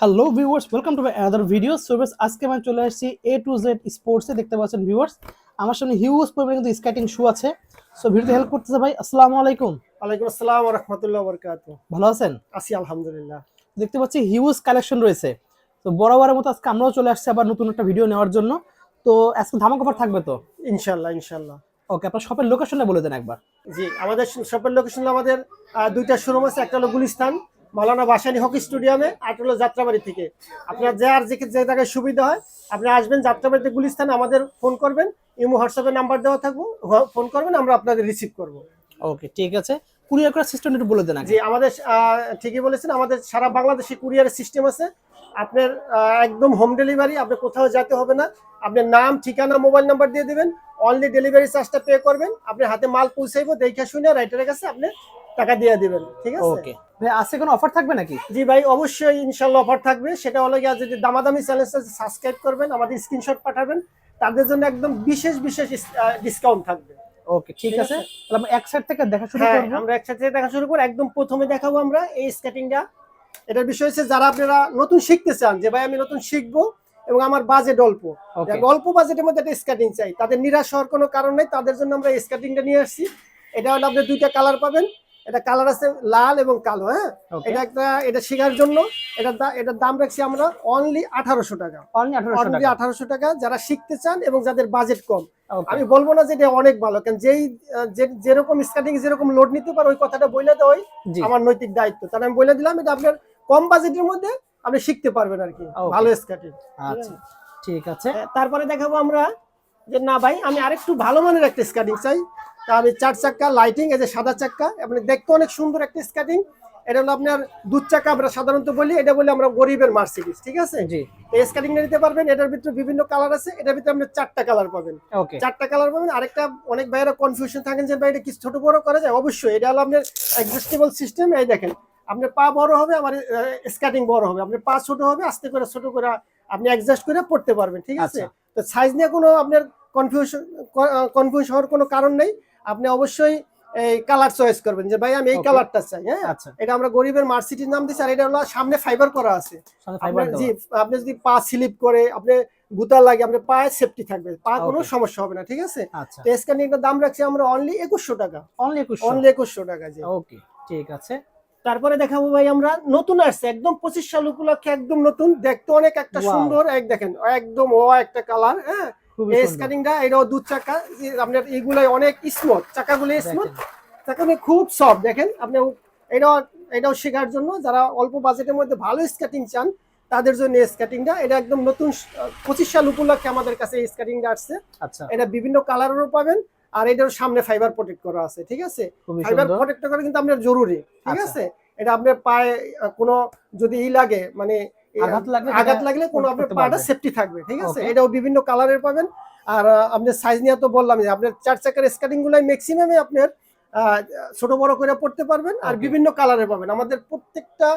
Hello viewers welcome to my other video so viewers আজকে আমি চলে আসছি এ টু জেড স্পোর্টসে দেখতে পাচ্ছেন ভিউয়ার্স আমার সামনে হিউজ পরিমাণে কিন্তু স্কেটিং শু আছে। সো ভিডিওতে হেল্প করতেছে ভাই আসসালামু আলাইকুম। ওয়ালাইকুম আসসালাম রহমতুল্লাহ বরকাত ভালো আছেন? আছি আলহামদুলিল্লাহ। দেখতে পাচ্ছি হিউজ কালেকশন রয়েছে। তো বরাবরের মতো আজকে আমরাও চলে আসছি আবার নতুন একটা ভিডিও নেওয়ার জন্য। তো আজকে ধামাক অফার থাকবে তো? ইনশাল্লাহ ইনশাল্লাহ ওকে আপনার শপের লোকেশনটা বলে দেন একবার। জি আমাদের শপের লোকেশন আমাদের দুইটা শোরুম আছে একটা হলো গুলিস্তান মালানা বাসানি হকি স্টেডিয়ামে হলো যাত্রাবাড়ি থেকে। আপনার যে আর যে যে জায়গায় সুবিধা হয় আপনি আসবেন যাত্রাবাড়িতে গুলিস্তান আমাদের ফোন করবেন ইমো হোয়াটসঅ্যাপে নাম্বার দেওয়া থাকব ফোন করবেন আমরা আপনাদের রিসিভ করব। ওকে ঠিক আছে। কুরিয়ার করার সিস্টেম একটু বলে দেন জি আমাদের ঠিকই বলেছেন আমাদের সারা বাংলাদেশে কুরিয়ারের সিস্টেম আছে। আপনার একদম হোম ডেলিভারি আপনি কোথাও যেতে হবে না। আপনার নাম ঠিকানা মোবাইল নাম্বার দিয়ে দিবেন অনলি ডেলিভারি চার্জটা পে করবেন। আপনি হাতে মাল পৌঁছাইবো দেখে শুনে রাইটারের কাছে আপনি টাকা দিয়ে দিবেন ঠিক আছে? ওকে ভাই আজকে কোনো অফার থাকবে নাকি? জি ভাই অবশ্যই ইনশাল্লাহ অফার থাকবে। সেটা হলো গিয়ে যদি দামাদামি চ্যানেলটা সাবস্ক্রাইব করবেন আমাদের স্ক্রিনশট পাঠাবেন তাদের জন্য একদম বিশেষ বিশেষ ডিসকাউন্ট থাকবে। ওকে ঠিক আছে। তাহলে আমরা এক সাইড থেকে দেখা শুরু হ্যাঁ করব। আমরা একসাথে দেখা শুরু করি একদম প্রথমে দেখাবো আমরা এই স্কেটিংটা এটার বিষয় হচ্ছে যারা আপনারা নতুন শিখতে চান যে ভাই আমি নতুন শিখব এবং আমার বাজেট অল্প। অল্প বাজেটের মধ্যে একটা স্কেটিং চাই। তাদের নিরাশ হওয়ার কোনো কারণ নেই তাদের জন্য আমরা এই স্কেটিংটা নিয়ে আসছি। এটা হলো আপনি দুইটা কালার পাবেন। এটা কালার আছে লাল এবং কালো হ্যাঁ? এটা একটা এটা শেখার জন্য এটা এটার দাম রাখছি আমরা অনলি আঠারোশো টাকা। অনলি 1800 অনলি টাকা। আঠারোশো টাকা যারা শিখতে চান এবং যাদের বাজেট কম। আমি বলব না যে এটা অনেক ভালো কারণ যেই যেরকম স্কেটিং যেরকম লোড নিতে পারে ওই কথাটা বলে দেওয়াই আমার নৈতিক দায়িত্ব। তাহলে আমি বলে দিলাম এটা আপনার কম বাজেটের মধ্যে আপনি শিখতে পারবেন আর কি। ভালো স্কেটিং আচ্ছা ঠিক আছে। তারপরে দেখাবো আমরা যে না ভাই আমি আরেকটু ভালো মানের একটা স্কেটিং চাই। আমি চার চাক্কা লাইটিং এই যে সাদা চাক্কা আপনি দেখতে অনেক সুন্দর একটা স্কেটিং এটা হলো আপনার দুধ চাকা আমরা সাধারণত বলি এটা বলি আমরা গরিবের মার্সিডিস ঠিক আছে? জি। এই স্কেটিং নিতে পারবেন এটার ভিতরে বিভিন্ন কালার আছে এটার ভিতরে আপনি চারটা কালার পাবেন। ওকে চারটা কালার পাবেন আরেকটা অনেক ভাইয়েরা কনফিউশন থাকেন যে ভাই এটা কি ছোট বড় করা যায়? অবশ্যই এটা হলো আপনার অ্যাডজাস্টেবল সিস্টেম এই দেখেন আপনার পা বড় হবে আমার স্কার্টিং বড় হবে আপনার পা ছোট হবে আস্তে করে ছোট করে আপনি অ্যাডজাস্ট করে পড়তে পারবেন ঠিক আছে? আচ্ছা। তো সাইজ নিয়ে কোনো আপনার কনফিউশন কনফিউজ হওয়ার কোনো কারণ নেই। আপনি অবশ্যই এই কালার চয়েস করবেন যে ভাই আমি এই কালারটা চাই। হ্যাঁ? আচ্ছা। এটা আমরা গরিবের মার্সিটির নাম দিচ্ছি আর এটা হলো সামনে ফাইবার করা আছে। জি আপনি যদি পা স্লিপ করে আপনি গুতা লাগে আপনার পায়ে সেফটি থাকবে। পা কোনো সমস্যা হবে না ঠিক আছে? আচ্ছা। তো স্ক্যানিংটার দাম রাখছি আমরা অনলি একুশশো টাকা। অনলি 2100 অনলি একুশশো টাকা জি। ওকে ঠিক আছে। তারপরে দেখাবো ভাই আমরা নতুন আসছে একদম পঁচিশ সাল উপলক্ষে একদম নতুন দেখতে অনেক একটা সুন্দর এক দেখেন একদম ও একটা কালার হ্যাঁ? এই স্ক্যানিংটা এটাও দু চাকা। আপনার এগুলাই অনেক স্মুথ চাকাগুলো স্মুথ দেখেন। চাকাগুলো খুব সফট দেখেন। আপনি এটাও এটাও শেখার জন্য যারা অল্প বাজেটের মধ্যে ভালো স্কেটিং চান তাদের জন্য স্কেটিংটা এটা একদম নতুন পঁচিশ সাল উপলক্ষে আমাদের কাছে এই স্কেটিংটা আসছে। আচ্ছা। এটা বিভিন্ন কালারেরও পাবেন আর এটার সামনে ফাইবার প্রোটেক্ট করা আছে ঠিক আছে? ফাইবার প্রোটেক্ট করা কিন্তু আপনার জরুরি ঠিক আচ্ছা। আছে? এটা আপনার পায়ে কোনো যদি ই লাগে মানে আঘাত লাগলে আঘাত লাগলে কোনো আপনার পাটা সেফটি থাকবে ঠিক আছে? এটাও বিভিন্ন কালারের পাবেন। আর আহ, আপনার সাইজ নিয়ে তো বললাম যে আপনার চার চাকার স্কার্টিং গুলাই ম্যাক্সিমামে আপনার ছোট বড় করে পড়তে পারবেন আর. বিভিন্ন কালারের পাবেন। আমাদের প্রত্যেকটা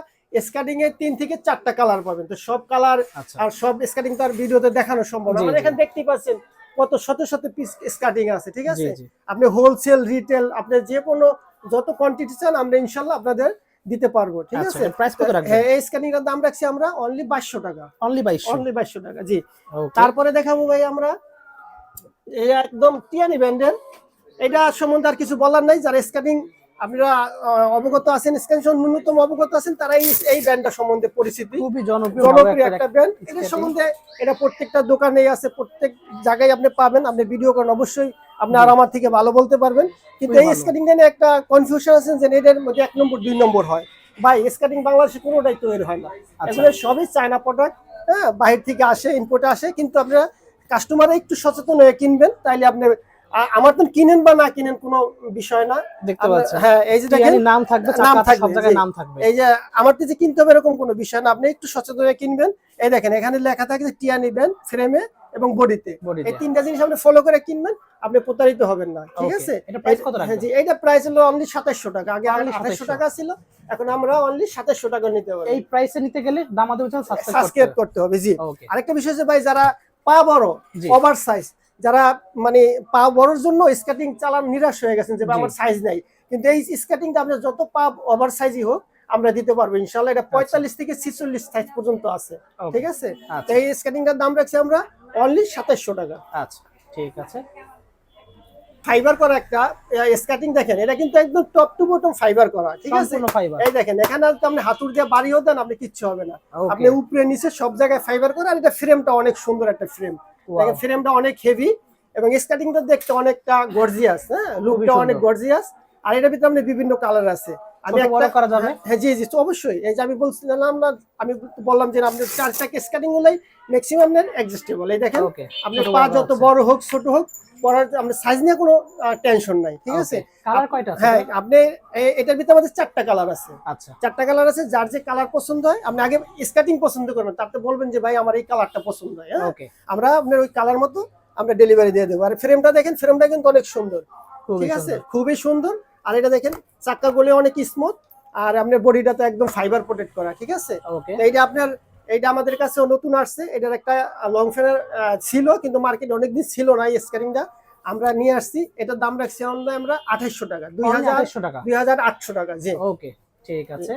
স্কার্টিং এ তিন থেকে চারটা কালার পাবেন। তো সব কালার আচ্ছা। আর সব স্কার্টিং তো আর ভিডিওতে দেখানো সম্ভব না। আমাদের এখানে দেখতেই পাচ্ছেন কত শত শত পিস স্কার্টিং আছে ঠিক আছে? আপনি হোলসেল রিটেল আপনি যে কোনো যত কোয়ান্টিটি চান আমরা ইনশাল্লাহ আপনাদের দিতে পারব ঠিক আচ্ছা আছে? প্রাইস কত রাখবেন? এই এই স্ক্যানিংটার দাম রাখছি আমরা অনলি বাইশশো টাকা। অনলি 2200 অনলি বাইশশো টাকা জি। তারপরে দেখাবো ভাই আমরা এই একদম টিয়ানি ব্যান্ডের। এটা সম্বন্ধে আর কিছু বলার নাই যারা স্ক্যানিং আপনারা অবগত আছেন স্ক্যান ন্যূনতম অবগত আছেন তারা এই ব্যান্ডটা সম্বন্ধে পরিচিতি। খুবই জনপ্রিয় জনপ্রিয় একটা ব্যান্ড। এটার সম্বন্ধে এটা প্রত্যেকটা দোকানেই আছে প্রত্যেক জায়গায় আপনি পাবেন আপনি ভিডিও করেন অবশ্যই আপনি আর আমার থেকে ভালো বলতে পারবেন। কিন্তু এই। স্কেটিং নিয়ে একটা কনফিউশন আছে যে এটার মধ্যে এক নম্বর দুই নম্বর হয়। ভাই স্কেটিং বাংলাদেশে কোনোটাই তৈরি হয় না। আচ্ছা। এগুলো সবই চায়না প্রোডাক্ট হ্যাঁ বাইরে থেকে আসে ইম্পোর্টে আসে কিন্তু আপনারা কাস্টমার একটু সচেতন হয়ে কিনবেন তাইলে আপনি আমার তো কিনেন বা না কিনেন কোনো বিষয় না। দেখতে পাচ্ছেন। হ্যাঁ এই যে দেখেন নাম থাকবে নাম থাকবে, সব জায়গায় নাম থাকবে। এই যে আমার তো যে কিনতে হবে এরকম কোনো বিষয় না। আপনি একটু সচেতন হয়ে কিনবেন। এই দেখেন এখানে লেখা থাকে যে টিয়া নিবেন ফ্রেমে এবং বডিতে বডি এই তিনটা জিনিস আপনি ফলো করে কিনবেন আপনি প্রতারিত হবেন না ঠিক আছে? এটা price কত হ্যাঁ, রাখবেন? জি এটা প্রাইস হলো অনলি সাতাশশো টাকা। আগে আঠাশশো 2700 টাকা ছিল এখন আমরা অনলি সাতাশশো টাকা নিতে পারি এই প্রাইসে নিতে গেলে দাম আমাদের সাবস্ক্রাইব করতে হবে। জি। আরেকটা বিষয় হচ্ছে ভাই যারা পা বড়। ওভার সাইজ যারা মানে পা বড়র জন্য স্কেটিং চালান নিরাশ হয়ে গেছেন যে আমার সাইজ নাই। কিন্তু এই স্কেটিংটা আপনার যত পা ওভার সাইজই হোক আমরা দিতে পারব। ইনশাল্লাহ এটা পঁয়তাল্লিশ থেকে ছিচল্লিশ সাইজ পর্যন্ত আছে। ঠিক আছে? আচ্ছা। তো এই স্কেটিংটার দাম রাখছি আমরা অনলি সাতাশশো টাকা। আচ্ছা ঠিক আছে। ফাইবার করা একটা স্কেটিং দেখেন এটা কিন্তু একদম টপ টু বটম ফাইবার করা ঠিক আছে? এই দেখেন এখানে আপনি হাতুর দিয়ে বাড়িও দেন আপনি কিচ্ছু হবে না। আপনি উপরে নিচে সব জায়গায় ফাইবার করে আর এটা ফ্রেমটা অনেক সুন্দর একটা ফ্রেম. দেখেন ফ্রেমটা অনেক হেভি এবং স্কেটিংটা দেখতে অনেকটা গর্জিয়াস হ্যাঁ? লুকটা। অনেক গর্জিয়াস আর এটার ভিতরে আপনি বিভিন্ন কালার আছে। আমি একটা করা যাবে? হ্যাঁ জি জি অবশ্যই। এই যে আমি বলছিলাম না আমি বললাম যে আপনি চার চাকা স্কেটিং গুলাই ম্যাক্সিমাম অ্যাডজাস্টেবল এই দেখেন ওকে আপনার পা যত বড় হোক ছোট হোক পরার আপনার সাইজ নিয়ে কোনো টেনশন নাই ঠিক আছে? কালার কয়টা আছে? হ্যাঁ আপনি এটার ভিতরে আমাদের চারটা কালার আছে। আচ্ছা। চারটা কালার আছে যার যে কালার পছন্দ হয় আপনি আগে স্কার্টিং পছন্দ করবেন তারপরে বলবেন যে ভাই আমার এই কালারটা পছন্দ হয় হ্যাঁ? আমরা আপনার ওই কালার মতো আমরা ডেলিভারি দিয়ে দেবো। আর ফ্রেমটা দেখেন ফ্রেমটা কিন্তু অনেক সুন্দর ঠিক আছে? খুবই সুন্দর। আর এটা দেখেন চাক্কা গুলো অনেক স্মুথ আর আপনার বডিটা তো একদম ফাইবার প্রোটেক্ট করা ঠিক আছে? এইটা আপনার এইটা আমাদের কাছেও নতুন আসছে এটার একটা লং ফেনার ছিল কিন্তু মার্কেটে অনেকদিন ছিল না এই স্কারিংটা আমরা নিয়ে আসছি এটার দাম রাখছি অনলাইন আমরা আঠাইশশো টাকা দুই হাজার 2800 টাকা? দুই হাজার আটশো টাকা জি। ওকে ঠিক আছে।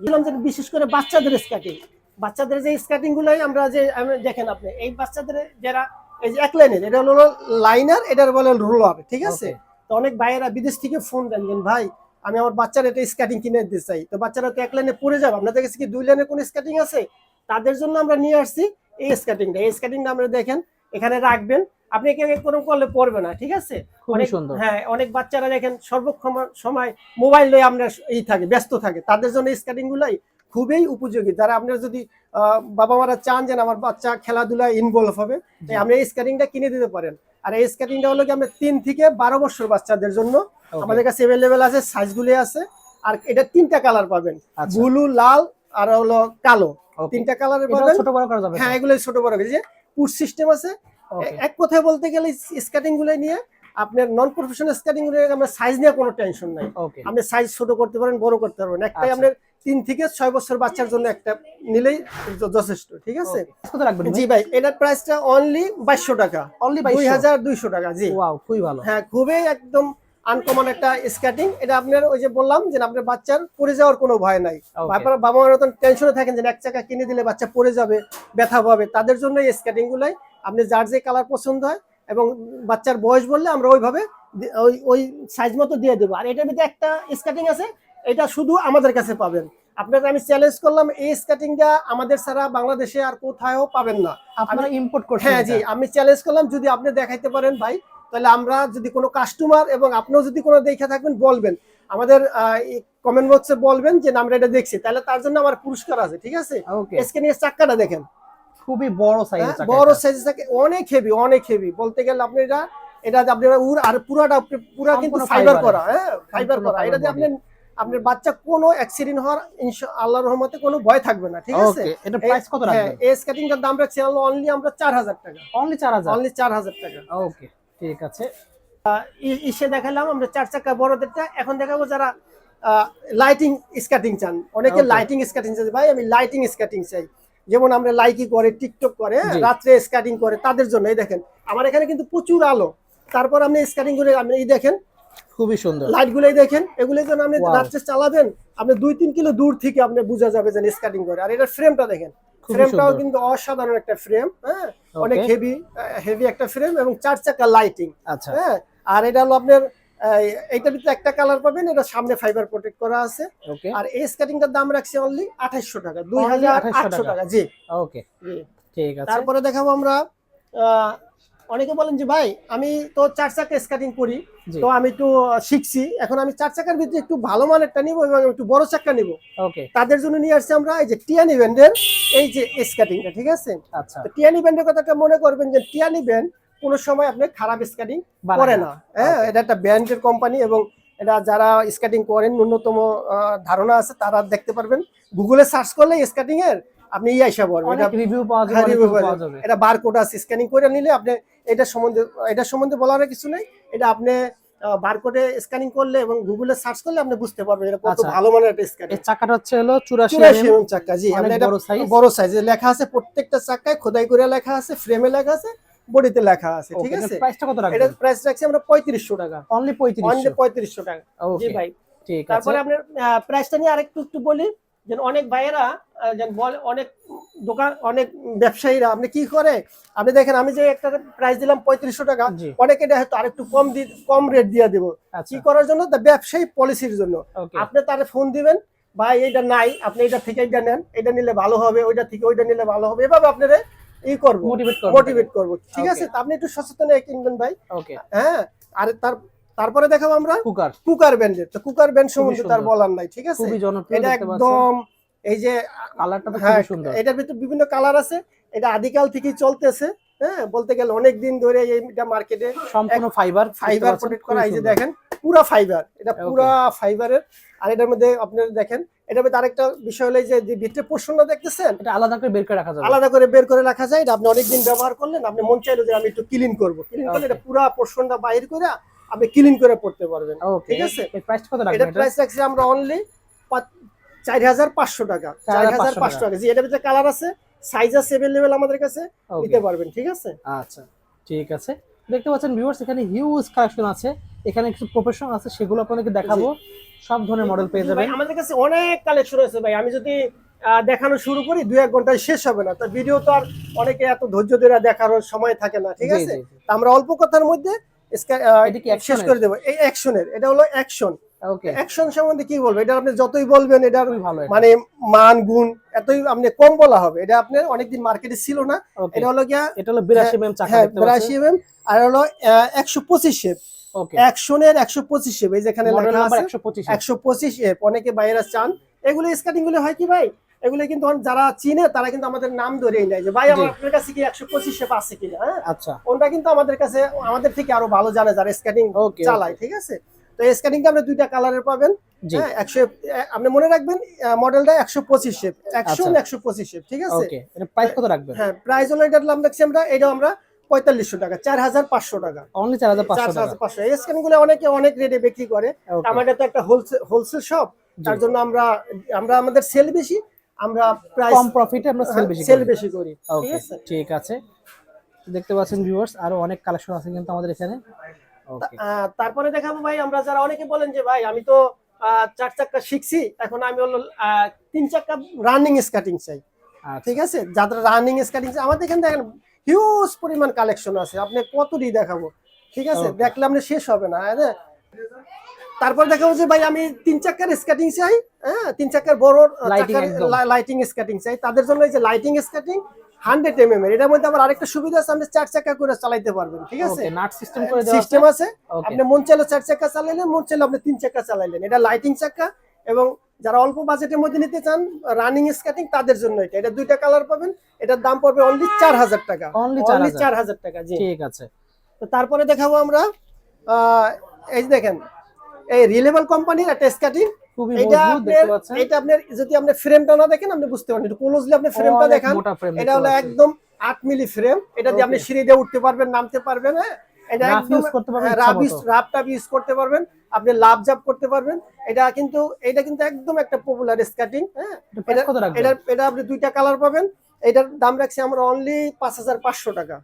বললাম যে বিশেষ করে বাচ্চাদের স্কার্টিং বাচ্চাদের যে স্কার্টিং গুলোই আমরা যে দেখেন আপনি এই বাচ্চাদের যারা এই যে এক লাইনের এটা হলো লাইনার এটার বলে রোলার ঠিক আছে. তো অনেক ভাইয়েরা বিদেশ থেকে ফোন দেন ভাই আমি আমার বাচ্চার এটা স্কার্টিং কিনে দিতে চাই। তো বাচ্চারা তো এক লাইনে পড়ে যাবে আপনাদের কাছে কি দুই লাইনে কোন স্কেটিং আছে? তাদের জন্য আমরা নিয়ে আসছি এই স্কার্টিংটা এই স্কার্টিংটা আমরা দেখেন এখানে রাখবেন। আপনি কেউ কোনো করলে পড়বে না ঠিক আছে? অনেক সুন্দর। হ্যাঁ অনেক বাচ্চারা দেখেন সর্বক্ষম সময় মোবাইল লয়ে আমরা এই থাকে ব্যস্ত থাকে। তাদের জন্য স্কেটিং গুলাই খুবই উপযোগী। যারা আপনারা যদি আহ, বাবা মারা চান যেন আমার বাচ্চা খেলাধুলায় ইনভলভ হবে তাই আপনি এই স্কেটিংটা কিনে দিতে পারেন। আর এই স্কেটিংটা হলো কি আমরা তিন থেকে বারো বছর বাচ্চাদের জন্য। আমাদের কাছে অ্যাভেলেবেল আছে সাইজগুলি আছে। আর এটা তিনটা কালার পাবেন। আচ্ছা। ব্লু লাল আর হলো কালো। তিনটা কালারের পাবেন। ছোট বড় করা যাবে হ্যাঁ এগুলো ছোট বড়। যে পুশ সিস্টেম আছে এক কথায় বলতে গেলে স্কেটিংগুলো নিয়ে আপনার নন প্রফেশনাল স্কেটিং আমরা সাইজ নিয়ে কোনো টেনশন নাই। আপনি সাইজ ছোট করতে পারেন বড় করতে পারবেন। একটাই আচ্ছা। আপনার তিন থেকে ছয় বছর বাচ্চার জন্য একটা নিলেই যথেষ্ট ঠিক আছে? কত রাখবেন জি ভাই? এটার প্রাইসটা অনলি বাইশশো টাকা। অনলি দুই হাজার দুইশো টাকা জি। ওয়াও খুবই ভালো। হ্যাঁ খুবই একদম আনকমন একটা স্কেটিং এটা আপনার ওই যে বললাম যে আপনার বাচ্চার পড়ে যাওয়ার কোনো ভয় নাই. আপনার বাবা মার মতন টেনশনে থাকেন যে এক চাকা কিনে দিলে বাচ্চা পড়ে যাবে ব্যথা পাবে। তাদের জন্য এই স্কেটিং গুলাই আপনি যার যে কালার পছন্দ হয় এবং বাচ্চার বয়স বললে আমরা ওইভাবে ওই ওই সাইজ মতো দিয়ে দেবো। আর এটার ভিতরে একটা স্কেটিং আছে এটা শুধু আমাদের কাছে পাবেন। আপনাকে আমি চ্যালেঞ্জ করলাম এই স্কেটিংটা আমাদের ছাড়া বাংলাদেশে আর কোথাও পাবেন না। আপনারা ইম্পোর্ট করছেন হ্যাঁ জি আমি চ্যালেঞ্জ করলাম যদি আপনি দেখাইতে পারেন ভাই তাহলে আমরা যদি কোনো কাস্টমার এবং আপনিও যদি কোনো দেখে থাকবেন বলবেন। আমাদের কমেন্ট বক্সে বলবেন যে আমরা এটা দেখছি। তাহলে তার জন্য আমার পুরস্কার আছে ঠিক আছে? ওকে স্ক্যানিয়ার চাক্কাটা দেখেন। খুবই বড় সাইজের হ্যাঁ, বড় সাইজ থাকে অনেক হেভি অনেক হেভি বলতে গেলে আপনি এটা এটা আপনার উর আর পুরাটা পুরা কিন্তু ফাইবার করা হ্যাঁ ফাইবার করা। এটা দিয়ে আপনি আপনার বাচ্চা কোনো অ্যাক্সিডেন্ট হওয়ার আল্লাহর রহমতে কোনো ভয় থাকবে না ঠিক আছে? এটা প্রাইস কত হ্যাঁ এই স্কেটিংটার দাম রাখছি অনলি আমরা চার হাজার টাকা। অনলি 4000 অনলি চার হাজার টাকা। ওকে ঠিক আছে। ইসে দেখালাম আমরা চার চাকা বড়দেরটা। এখন দেখাবো যারা লাইটিং স্কেটিং চান। অনেকে লাইটিং স্কেটিং চাই ভাই আমি লাইটিং স্কেটিং চাই। যেমন আমরা লাইকি করে টিকটক করে রাত্রে স্কেটিং করে তাদের জন্য এই দেখেন। আমার এখানে কিন্তু প্রচুর আলো। তারপর আপনি স্কেটিং করে আপনি এই দেখেন খুবই সুন্দর। লাইট গুলোই দেখেন এগুলো যেন আপনি. রাত্রে চালাবেন আপনি দুই তিন কিলো দূর থেকে আপনি বোঝা যাবে যে স্কেটিং করে। আর এটার ফ্রেমটা দেখেন ফ্রেমটাও কিন্তু অসাধারণ একটা ফ্রেম হ্যাঁ? অনেক হেভি হেভি একটা ফ্রেম এবং চার চাকা লাইটিং আচ্ছা। হ্যাঁ? আর এটা হলো আপনার এই, এইটার ভিতরে একটা কালার পাবেন এটা সামনে ফাইবার প্রোটেক্ট করা আছে। আর এই স্কেটিংটার দাম রাখছি অনলি টাকা দুই 2800 টাকা। জি। ওকে ঠিক আছে। তারপরে দেখাবো আমরা অনেকে বলেন যে ভাই আমি তো চার চাকা স্কেটিং করি তো আমি একটু শিখছি। এখন আমি চার চাকার ভিতরে একটু ভালো মানেরটা নিবো এবং একটু বড় চাকা নিবো। ওকে তাদের জন্য নিয়ে আসছি আমরা এই যে টিয়ানি ব্যান্ডের এই যে স্কেটিংটা ঠিক আছে? আচ্ছা। টিয়ানি ব্যান্ডের কথাটা মনে করবেন যে টিয়ানি ব্যান্ড কোনো সময় আপনি খারাপ স্কেটিং করে না। হ্যাঁ এটা একটা ব্র্যান্ডের কোম্পানি এবং এটা যারা স্কেটিং করেন ন্যূনতম ধারণা আছে তারা দেখতে পারবেন। গুগলে সার্চ করলে স্কেটিং এর আপনি ইয়ে আইসা পড়বেন। এটা রিভিউ পাওয়া যাবে এটা বারকোড আছে স্ক্যানিং করে নিলে আপনি এটা সম্বন্ধে এটা সম্বন্ধে বলার কিছু নেই। এটা আপনি বারকোডে স্ক্যানিং করলে এবং গুগলে সার্চ করলে আপনি বুঝতে পারবেন এটা কত আচ্ছা। ভালো মানের একটা স্ক্যানিং এর চাকাটা হচ্ছে হলো 84 চুরাশি mm mm চাকা জি। আপনি এটা বড় সাইজ বড় সাইজে লেখা আছে প্রত্যেকটা চাকায় খোদাই করে লেখা আছে ফ্রেমে লেখা আছে। বডিতে লেখা আছে ঠিক আছে? প্রাইসটা কত রাখবেন? এটা প্রাইস রাখছি আমরা পঁয়ত্রিশশো টাকা। অনলি 3500 অনলি 3500 টাকা। জি ভাই। ঠিক আছে। তারপরে আপনার প্রাইসটা নিয়ে আরেকটু একটু বলি যে অনেক ভাইয়েরা যেন বল অনেক দোকান অনেক ব্যবসায়ীরা আপনি কি করে আপনি দেখেন আমি যে একটা প্রাইস দিলাম পঁয়ত্রিশশো টাকা অনেকে এটা হয়তো আরেকটু কম দি কম রেট দিয়ে দেবো। আচ্ছা। কি করার জন্য? ব্যবসায়ী পলিসির জন্য। আপনি তারে ফোন দিবেন ভাই এইটা নাই আপনি এটা থেকে এটা নেন এটা নিলে ভালো হবে ওইটা থেকে ওইটা নিলে ভালো হবে এভাবে আপনারা ই করব মোটিভেট করব মোটিভেট করব। ঠিক আছে আপনি একটু সচেতন কিনবেন ভাই। ওকে হ্যাঁ আর তার তারপরে দেখাবো আমরা কুকার কুকার ব্যান্ডের তো কুকার ব্যান্ড সম্বন্ধে তার বলার নাই ঠিক আছে? এটা একদম এই যে কালারটা হ্যাঁ সুন্দর। এটার ভিতরে বিভিন্ন কালার আছে। এটা আদিকাল থেকেই চলতেছে হ্যাঁ বলতে গেলে অনেক দিন ধরে এইটা মার্কেটে সম্পূর্ণ ফাইবার ফাইবার প্রোটেক্ট করা এই যে দেখেন পুরা ফাইবার এটা পুরা ফাইবারের আর এটার মধ্যে আপনারা দেখেন এটার মধ্যে আরেকটা বিষয় হলো যে ভিতরে পোর্শনটা দেখতেছেন? এটা আলাদা করে বের করে রাখা যাবে। আলাদা করে বের করে রাখা যায়। এটা আপনি অনেকদিন ব্যবহার করলেন আপনি মন চাইলো যে আমি একটু ক্লিন করব। ক্লিন করলে এটা পুরা পোর্শনটা বাইর করে আপনি ক্লিন করে পড়তে পারবেন। ঠিক আছে? প্রাইস কত রাখবেন এটা প্রাইস রাখছি আমরা অনলি চার হাজার পাঁচশো টাকা। চার হাজার পাঁচশো টাকা। জি এটার ভিতরে কালার আছে সাইজ আছে অ্যাভেলেবেল আমাদের কাছে। নিতে পারবেন ঠিক আছে? আচ্ছা ঠিক আছে। দেখতে পাচ্ছেন ভিউয়ার্স এখানে হিউজ কালেকশন আছে। এখানে কিছু প্রফেশন আছে সেগুলো আপনাদেরকে দেখাবো। সব ধরনের মডেল পেয়ে ভাই, যাবেন আমাদের কাছে অনেক কালেকশন আছে ভাই। আমি যদি দেখানো শুরু করি দুই এক ঘন্টায় শেষ হবে না। তো ভিডিও তো আর অনেকে এত ধৈর্য ধরে দেখার সময় থাকে না ঠিক আছে? আমরা অল্প কথার মধ্যে শেষ? করে দেবো। এই অ্যাকশনের এটা হলো অ্যাকশন অ্যাকশন সম্বন্ধে কি বলব? এটা আপনি যতই বলবেন খুবই ভালো এটা। মানে মান গুণ এতই আপনি কম বলা হবে। এটা আপনার অনেকদিন মার্কেটে ছিল না। এটা হলো গিয়া এটা হলো 82 এমএম চাকা হ্যাঁ বিরাশি এম আর হলো একশো পঁচিশ শেপ অ্যাকশনের একশো পঁচিশ এই যেখানে লেখা আছে একশো পঁচিশ এফ অনেকে বাইরে চান। এগুলো স্কার্টিংগুলো হয় কি ভাই? এগুলো কিন্তু যারা চিনে তারা কিন্তু আমাদের নাম ধরেই নেয় যে ভাই আমার আপনার কাছে কি একশো পঁচিশ শেপ আছে কিনা? হ্যাঁ? আচ্ছা। ওটা কিন্তু আমাদের কাছে আমাদের থেকে আরও ভালো জানে যারা স্কার্টিং ওকে চালায় ঠিক আছে? তো স্কার্টিংটা আপনি দুইটা কালারের পাবেন হ্যাঁ একশো আপনি মনে রাখবেন মডেলটা একশো পঁচিশ শেপ একশো আচ্ছা। একশো পঁচিশ শেপ ঠিক আছে? প্রাইস কত রাখবেন? হ্যাঁ প্রাইস হলো এটার নাম আমরা এটাও আমরা পঁয়তাল্লিশশো টাকা চার হাজার পাঁচশো টাকা। অনলি 4500 চার হাজার পাঁচশো এই স্ক্যানগুলো অনেকে অনেক রেটে বিক্রি করে। আমাদের তো একটা হোলসেল হোলসেল শপ তার জন্য আমরা আমরা আমাদের সেল বেশি আমরা প্রাইস কম প্রফিটে আমরা সেল বেশি সেল বেশি করি। ঠিক আছে? ঠিক আছে। দেখতে পাচ্ছেন ভিউয়ার্স আরও অনেক কালেকশন আছে কিন্তু আমাদের এখানে। তারপরে দেখাবো ভাই আমরা যারা অনেকে বলেন যে ভাই আমি তো চার চাক্কা শিখছি এখন আমি হলো তিন চাক্কা রানিং স্কার্টিং চাই। আচ্ছা। ঠিক আছে? যাদের রানিং স্কার্টিং চাই আমাদের এখানে দেখেন হিউজ পরিমাণ কালেকশন আছে। আপনি কতটি দেখাবো? ঠিক আছে? দেখলে আপনি শেষ হবে না হ্যাঁ? তারপর দেখাবো যে ভাই আমি তিন চাক্কার স্কেটিং চাই হ্যাঁ? তিন চাক্কার বড় লাইটিং স্কেটিং চাই। তাদের জন্য এই যে lighting skating hundred M M এর। এটার মধ্যে আবার আরেকটা সুবিধা আছে আপনি চার চাক্কা করে চালাইতে পারবেন ঠিক আছে? নাট সিস্টেম করে সিস্টেম আছে? আপনি মন চাইলে চার চাকা চালাইলেন মন চাইলে আপনি তিন চাকা চালাইলেন। এটা লাইটিং চাক্কা এবং যারা অল্প বাজেটের মধ্যে নিতে চান রানিং স্কার্টিং তাদের জন্য এটা। এটা দুইটা কালার পাবেন এটার দাম পড়বে অনলি চার হাজার টাকা। অনলি চার হাজার। টাকা জি। ঠিক আছে। তো তারপরে দেখাবো আমরা এই দেখেন এই রিলেবল কোম্পানির একটা খুবই এটা আপনার এটা আপনার যদি আপনি ফ্রেমটা না দেখেন আপনি বুঝতে পারেন ক্লোজলি আপনি ফ্রেমটা দেখান। এটা হলো একদম আট মিলি ফ্রেম এটা দিয়ে আপনি সিঁড়ি দিয়ে উঠতে পারবেন নামতে পারবেন হ্যাঁ? এটা ইউজ করতে পারবেন ইচ্ছা ইউজ রাব টাব ইউজ করতে পারবেন আপনি লাভ জাপ করতে পারবেন। এটা কিন্তু এটা কিন্তু একদম একটা পপুলার হ্যাঁ? এটা আপনি দুইটা কালার পাবেন। এটার দাম রাখছি আমরা অনলি পাঁচ হাজার পাঁচশো টাকা।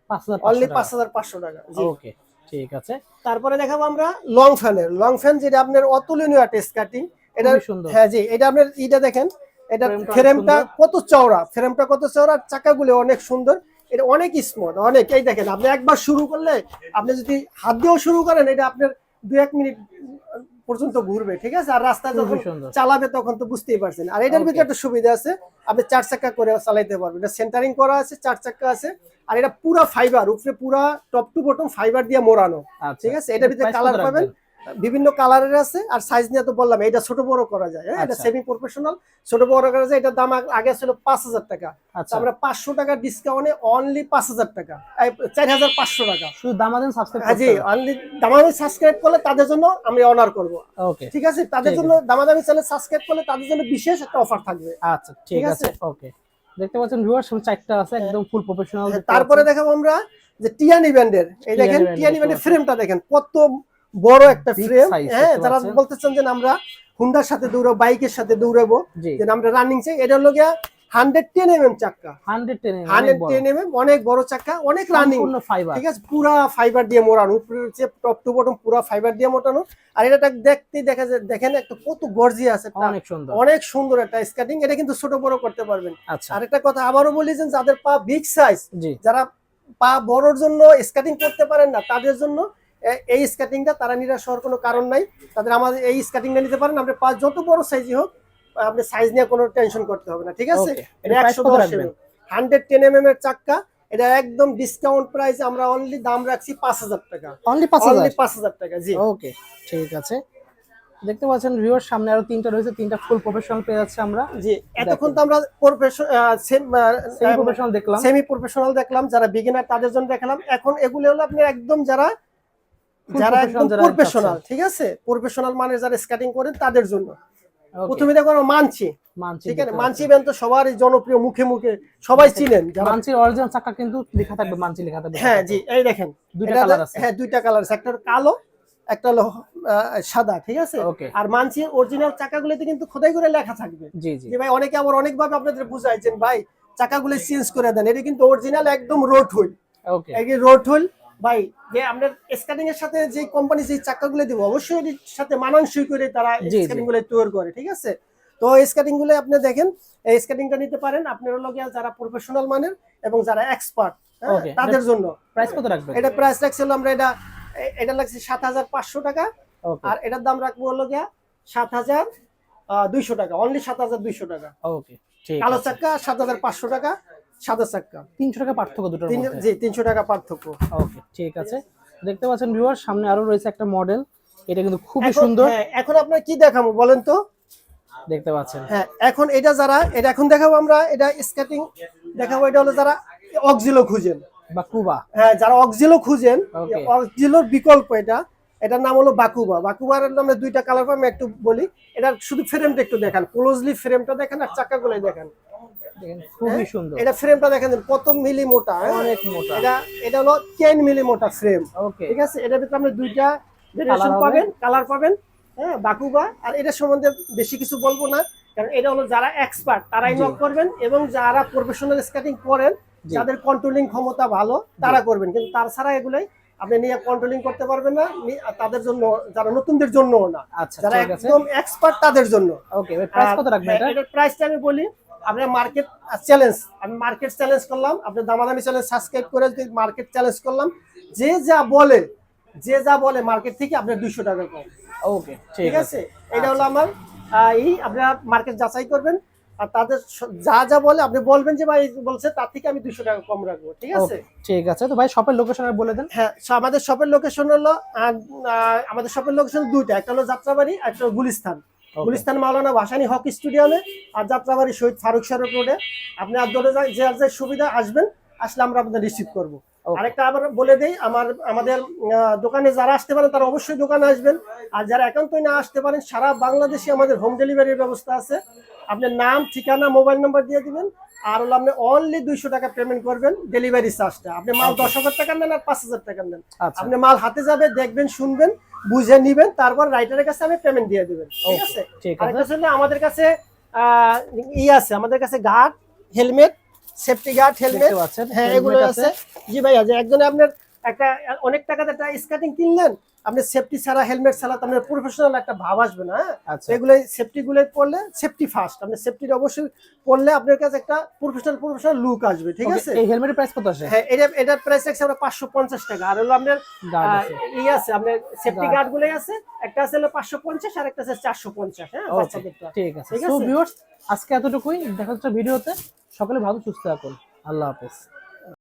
অনলি পাঁচ হাজার পাঁচশো টাকা ওকে ঠিক আছে। তারপরে দেখাবো আমরা লং ফ্যানের লং ফ্যান যেটা আপনার অতুলনীয় একটা স্কার্টিং এটা হ্যাঁ জি এটা আপনার ইটা দেখেন এটা ফ্রেমটা। কত চওড়া ফ্রেমটা কত চওড়া চাকাগুলো অনেক সুন্দর। এটা অনেক স্মুথ অনেক। এই দেখেন আপনি একবার শুরু করলে আপনি যদি হাত দিয়েও শুরু করেন এটা আপনার দু এক মিনিট পর্যন্ত ঘুরবে ঠিক আছে? আর রাস্তায় যখন চালাবে তখন তো বুঝতেই পারছেন। আর এটার ভিতরে একটা সুবিধা আছে আপনি চার চাকা করে চালাইতে পারবেন। এটা সেন্টারিং করা আছে চার চাকা আছে আর এটা পুরা ফাইবার উপরে পুরা টপ টু বটম ফাইবার দিয়ে মোড়ানো আচ্ছা। ঠিক আছে? এটার ভিতরে কালার পাবেন? বিভিন্ন কালারের আছে আর সাইজ নিয়ে তো বললাম এটা ছোট বড় করা যায় হ্যাঁ এটা আচ্ছা। সেমি প্রফেশনাল ছোট বড় করা যায় এটার দাম আগে ছিল পাঁচ হাজার টাকা। আচ্ছা। আমরা পাঁচশো টাকা ডিসকাউন্টে অনলি পাঁচ হাজার টাকা চার হাজার পাঁচশো টাকা। শুধু দামাদেন সাবস্ক্রাইব হ্যাঁ জি অনলি দামাদামি সাবস্ক্রাইব করলে তাদের জন্য আমি অনার করব। ওকে ঠিক আছে? তাদের জন্য দামাদামি চ্যানেল সাবস্ক্রাইব করলে তাদের জন্য বিশেষ একটা অফার থাকবে। আচ্ছা ঠিক আছে? ওকে দেখতে পাচ্ছেন ভিউয়ার্স চারটা আছে একদম ফুল প্রফেশনাল হ্যাঁ, তারপরে দেখাবো আমরা যে টিয়ানি ব্যান্ডের এই দেখেন টিয়ানি ব্যান্ডের। ফ্রেমটা দেখেন কত বড় একটা ফ্রেম হ্যাঁ যারা বলতেছেন যে আমরা হুন্ডার সাথে দৌড়াবো বাইকের সাথে দৌড়াবো যে আমরা রানিং চাই এটা হলো গিয়া হান্ড্রেড টেন এম এম চাক্কা hundred ten hundred ten M M অনেক বড় চাক্কা অনেক রানিং ফাইবার ঠিক আছে? পুরা ফাইবার দিয়ে মোড়ানো উপরে হচ্ছে টপ টু বটম পুরা ফাইবার দিয়ে মোটানো। আর এটা দেখতে দেখা যায় দেখেন একটা কত গর্জি আছে অনেক সুন্দর। অনেক সুন্দর একটা স্কেটিং এটা কিন্তু ছোট বড় করতে পারবেন। আচ্ছা। আর একটা কথা আবারও বলি যে যাদের পা বিগ সাইজ যারা পা বড়র জন্য স্কেটিং করতে পারেন না তাদের জন্য এই স্কেটিংটা তারা নিরাশ হওয়ার কোনো কারণ নাই। তাদের আমাদের এই স্কেটিংটা নিতে পারেন। আপনার পা যত বড় সাইজই হোক আপনি সাইজ নিয়ে কোনো টেনশন করতে হবে না ঠিক আছে? এটা এটা একশো দশ হান্ড্রেড টেন এম এম এর চাক্কা। এটা একদম ডিসকাউন্ট প্রাইস আমরা অনলি দাম রাখছি পাঁচ হাজার টাকা। অনলি পাঁচ হাজার? পাঁচ হাজার টাকা জি। ওকে ঠিক আছে। দেখতে পাচ্ছেন ভিউয়ার সামনে আরও তিনটা রয়েছে। তিনটা ফুল প্রফেশনাল পেয়ে যাচ্ছে আমরা। জি এতক্ষণ তো আমরা প্রফেশনাল সেমি প্রফেশনাল দেখলাম। সেমি প্রফেশনাল দেখলাম। যারা বিগিনার তাদের জন্য দেখালাম। এখন এগুলো হলো আপনার একদম যারা যারা প্রফেশনাল ঠিক আছে? প্রফেশনাল মানে যারা স্কেটিং করেন তাদের জন্য। প্রথমে দেখো মানছি। ঠিক আছে? মানছি ব্যান্ড তো সবারই জনপ্রিয় মুখে মুখে সবাই চিনেন। অরিজিনাল চাকা কিন্তু লেখা থাকবে মানচি লেখা থাকবে। হ্যাঁ জি এই দেখেন। দুইটা কালার আছে। হ্যাঁ দুইটা কালার আছে। একটা কালো একটা হলো সাদা ঠিক আছে? আর মানছি অরিজিনাল চাকাগুলোতে কিন্তু খোদাই করে লেখা থাকবে। জি জি। ভাই অনেকে আবার অনেকভাবে আপনাদের বুঝাইছেন ভাই চাকাগুলো চেঞ্জ করে দেন। এটা কিন্তু অরিজিনাল একদম road wheel okay road wheel ভাই যে আপনার স্কেটিং এর সাথে যে কোম্পানি যে চাকাগুলো দিব অবশ্যই সাথে মানানসই করে তারা। স্কেটিংগুলো তৈরি করে ঠিক আছে? তো স্কেটিংগুলো আপনি দেখেন এই স্কেটিংটা নিতে পারেন আপনার হলো গিয়া যারা প্রফেশনাল মানের এবং যারা এক্সপার্ট তাদের জন্য। প্রাইস কত রাখবেন? এটা প্রাইস রাখছিল আমরা এটা এটা লাগছে সাত হাজার পাঁচশো টাকা আর এটার দাম রাখব হলো গিয়া সাত হাজার দুইশো টাকা অনলি সাত হাজার দুইশো টাকা। ওকে ঠিক কালো আছে। চাক্কা সাত হাজার পাঁচশো টাকা সাদা চাক্কা। 300 টাকা পার্থক্য মধ্যে। জি তিনশো টাকা পার্থক্য। ওকে ঠিক আছে। দেখতে পাচ্ছেন ভিউয়ার সামনে আরও রয়েছে একটা মডেল এটা কিন্তু খুবই সুন্দর। হ্যাঁ, এখন আপনার কি দেখাবো বলেন তো? দেখতে পাচ্ছেন। হ্যাঁ এখন এটা যারা এটা এখন দেখাবো আমরা এটা স্কেটিং দেখাবো এটা হলো যারা অক্সিলো খুঁজেন। বাকুবা। হ্যাঁ যারা অক্সিলো খুঁজেন. অক্সিলোর বিকল্প এটা। এটার নাম হলো বাকুবা। বাকুবার নামে দুইটা কালার পাবেন একটু বলি। এটার শুধু ফ্রেমটা একটু দেখান ক্লোজলি ফ্রেমটা দেখেন আর চাকাগুলো দেখেন। খুবই সুন্দর। এটা ফ্রেমটা দেখেন কত মিলি মোটা হ্যাঁ? অনেক মোটা। এটা এটা হলো টেন মিলি মোটা ফ্রেম ওকে ঠিক আছে? এটার ভিতরে আপনি দুইটা ভেরিয়েশন পাবেন কালার পাবেন হ্যাঁ? বাকুবা আর এটা সম্বন্ধে বেশি কিছু বলব না কারণ এটা হলো যারা এক্সপার্ট তারাই নক করবেন এবং যারা প্রফেশনাল স্কেটিং করেন যাদের কন্ট্রোলিং ক্ষমতা ভালো তারা করবেন। কিন্তু তাছাড়া এগুলাই আপনি নিয়ে কন্ট্রোলিং করতে পারবেন না তাদের জন্য যারা নতুনদের জন্য না। আচ্ছা যারা একদম এক্সপার্ট তাদের জন্য। ওকে প্রাইস কত রাখবেন হ্যাঁ, এটা? প্রাইসটা আমি বলি আপনার মার্কেট চ্যালেঞ্জ আমি মার্কেট চ্যালেঞ্জ করলাম আপনি দামাদামি চ্যালেঞ্জ সাবস্ক্রাইব করে যদি মার্কেট চ্যালেঞ্জ করলাম যে যা বলে যে যা বলে মার্কেট থেকে আপনার দুইশো টাকা কম ওকে ঠিক আছে। এটা হলো আমার এই আপনারা মার্কেট যাচাই করবেন আর তাদের যা যা বলে আপনি বলবেন যে ভাই বলছে তার থেকে আমি দুইশো টাকা কম রাখব ঠিক আছে? ঠিক আছে। তো ভাই শপের লোকেশন বলে দেন। হ্যাঁ আমাদের শপের লোকেশন হলো আমাদের শপের লোকেশন দুইটা একটা হলো যাত্রাবাড়ি আর একটা হলো গুলিস্তান মাওলানা ভাসানি হক স্টেডিয়ামে আর যাত্রাবাড়ি শহীদ ফারুক সড়ক রোডে আপনি আর ধরে যে যে সুবিধা আসবেন, আসলে আমরা আপনাদের রিসিভ করব. আরেকটা আবার বলে দেই আমার আমাদের দোকানে যারা আসতে পারেন তারা অবশ্যই দোকানে আসবেন। আর যারা একান্তই না আসতে পারেন সারা বাংলাদেশে আমাদের হোম ডেলিভারির ব্যবস্থা আছে। আপনার নাম ঠিকানা মোবাইল নাম্বার দিয়ে দিবেন। আর হলো আপনি অনলি দুইশো টাকা পেমেন্ট করবেন ডেলিভারি চার্জটা আপনি মাল দশ হাজার টাকা নেন আর পাঁচ হাজার টাকা নেন। আচ্ছা। আপনি মাল হাতে যাবে দেখবেন শুনবেন বুঝে নিবেন তারপর রাইটারের কাছে আমি পেমেন্ট দিয়ে দিবেন। ঠিক আছে? ঠিক আছে। আরেকটা আমাদের কাছে আহ, ই আছে আমাদের কাছে guard helmet safety guard helmet দেখতে পাচ্ছেন হ্যাঁ helmet এগুলো আছে। জি ভাইয়া যে একজনে আপনার একটা অনেক টাকাতে একটা স্কেটিং কিনলেন আপনি সেফটি ছাড়া হেলমেট ছাড়া আপনার প্রফেশনাল একটা ভাব আসবে না হ্যাঁ? আচ্ছা। এগুলো সেফটি গুলো পড়লে সেফটি ফার্স্ট আপনি সেফটির অবশ্যই পড়লে আপনার কাছে একটা প্রফেশনাল প্রফেশনাল লুক আসবে ঠিক আছে? এই হেলমেটের প্রাইস কত আসে? হ্যাঁ এটা এটার প্রাইস রাখছে আমরা পাঁচশো পঞ্চাশ টাকা আর হলো আপনার আহ, আছে। আছে আপনার সেফটি গার্ড গুলোই আছে একটা আছে হলো পাঁচশো পঞ্চাশ আর একটা আছে চারশো পঞ্চাশ হ্যাঁ Okay, বাচ্চাদেরটা। ঠিক আছে। ঠিক সো ভিউয়ার্স আজকে এতটুকুই দেখা হচ্ছে ভিডিওতে সকলে ভালো সুস্থ থাকুন। আল্লাহ হাফেজ।